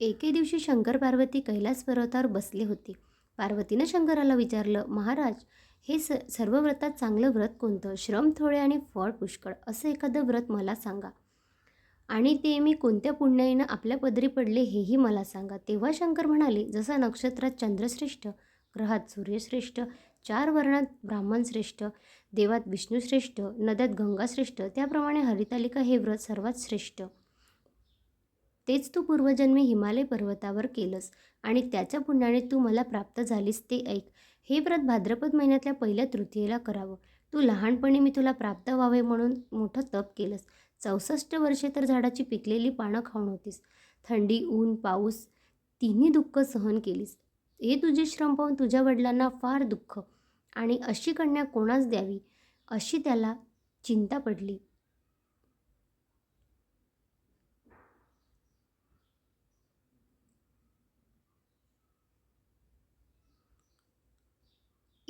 एके दिवशी शंकर पार्वती कैलास पर्वतावर बसले होते. पार्वतीनं शंकराला विचारलं महाराज हे स सर्व व्रतात चांगलं व्रत कोणतं? श्रम थोडे आणि फळ पुष्कळ असं एखादं व्रत मला सांगा. आणि ते मी कोणत्या पुण्याईनं आपल्या पदरी पडले हेही मला सांगा. तेव्हा शंकर म्हणाले जसा नक्षत्रात चंद्रश्रेष्ठ ग्रहात सूर्यश्रेष्ठ चार वर्णात ब्राह्मण श्रेष्ठ देवात विष्णुश्रेष्ठ नद्यात गंगाश्रेष्ठ त्याप्रमाणे हरितालिका हे व्रत सर्वात श्रेष्ठ. तेच तू पूर्वजन्मी हिमालय पर्वतावर केलंस आणि त्याच्या पुण्याने तू मला प्राप्त झालीस ते ऐक. हे व्रत भाद्रपद महिन्यातल्या पहिल्या तृतीयेला करावं. तू लहानपणी मी तुला प्राप्त व्हावे म्हणून मोठं तप केलंस. चौसष्ट वर्षे तर झाडाची पिकलेली पानं खाऊन होतीस. थंडी ऊन पाऊस तिन्ही दुःख सहन केलीस. हे तुझे श्रम पाहून तुझ्या वडिलांना फार दुःख आणि अशी कन्या कोणास द्यावी? अशी त्याला चिंता पडली.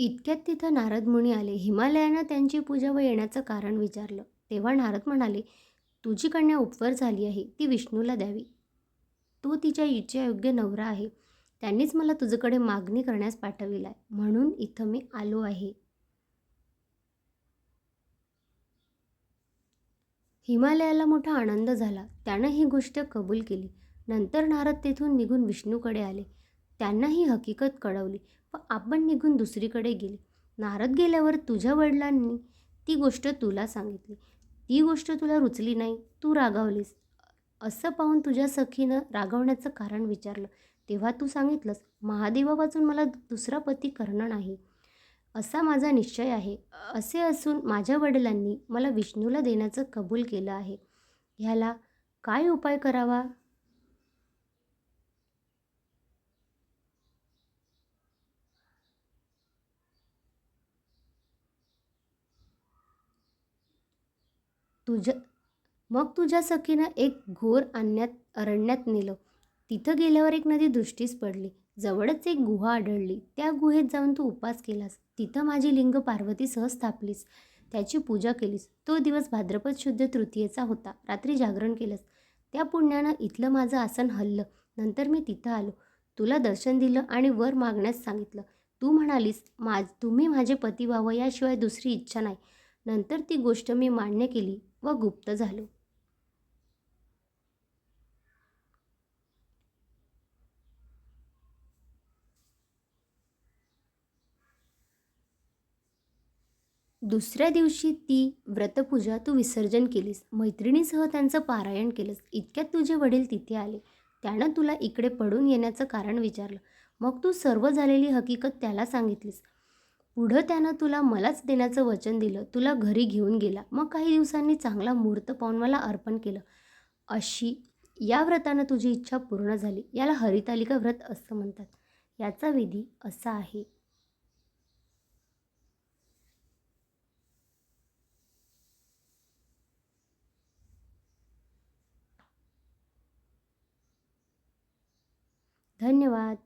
इतक्यात तिथं नारद मुनी आले. हिमालयानं त्यांची पूजा व येण्याचं कारण विचारलं. तेव्हा नारद म्हणाले तुझी कन्या उपवर झाली आहे. ती विष्णूला द्यावी. तो तिच्या इच्छायोग्य नवरा आहे. त्यांनीच मला तुझ्याकडे मागणी करण्यास पाठविलाय. म्हणून इथं मी आलो आहे. हिमालयाला मोठा आनंद झाला. त्यानं ही गोष्ट कबूल केली. नंतर नारद तेथून निघून विष्णूकडे आले. त्यांना ही हकीकत कळवली. व आपण निघून दुसरीकडे गेले. नारद गेल्यावर तुझ्या वडिलांनी ती गोष्ट तुला सांगितली. ती गोष्ट तुला रुचली नाही. तू रागावलीस. असं पाहून तुझ्या सखीनं रागवण्याचं कारण विचारलं. तेव्हा तू सांगितलंस महादेवापासून मला दुसरा पती करणं नाही. असा माझा निश्चय आहे. असे असून माझ्या वडिलांनी मला विष्णूला देण्याचं कबूल केलं आहे. ह्याला काय उपाय करावा? तुझ्या मग तुझ्या सखीनं एक घोर आणण्यात अरण्यात नेलं. तिथं गेल्यावर एक नदी दृष्टीस पडली. जवळच एक गुहा आढळली. त्या गुहेत जाऊन तू उपास केलास. तिथं माझी लिंग पार्वती सह स्थापलीस. त्याची पूजा केलीस. तो दिवस भाद्रपद शुद्ध तृतीयेचा होता. रात्री जागरण केलंस. त्या पुण्यानं इथलं माझं आसन हल्लं. नंतर मी तिथं आलो. तुला दर्शन दिलं आणि वर मागण्यास सांगितलं. तू म्हणालीस माझ तुम्ही माझे पती व्हावं याशिवाय दुसरी इच्छा नाही. नंतर ती गोष्ट मी मान्य केली. व गुप्त झालो. दुसऱ्या दिवशी ती व्रतपूजा तू विसर्जन केलीस मैत्रिणीसह त्यांचं पारायण केलंस इतक्यात तुझे वडील तिथे आले. त्यानं तुला इकडे पडून येण्याचं कारण विचारलं. मग तू सर्व झालेली हकीकत त्याला सांगितलीस. पुढं त्यानं तुला मलाच देण्याचं वचन दिलं तुला घरी घेऊन गेला. मग काही दिवसांनी चांगला मुहूर्त पाहून मला अर्पण केलं. अशी या व्रतानं तुझी इच्छा पूर्ण झाली. याला हरितालिका व्रत असं म्हणतात. याचा विधी असा आहे. धन्यवाद.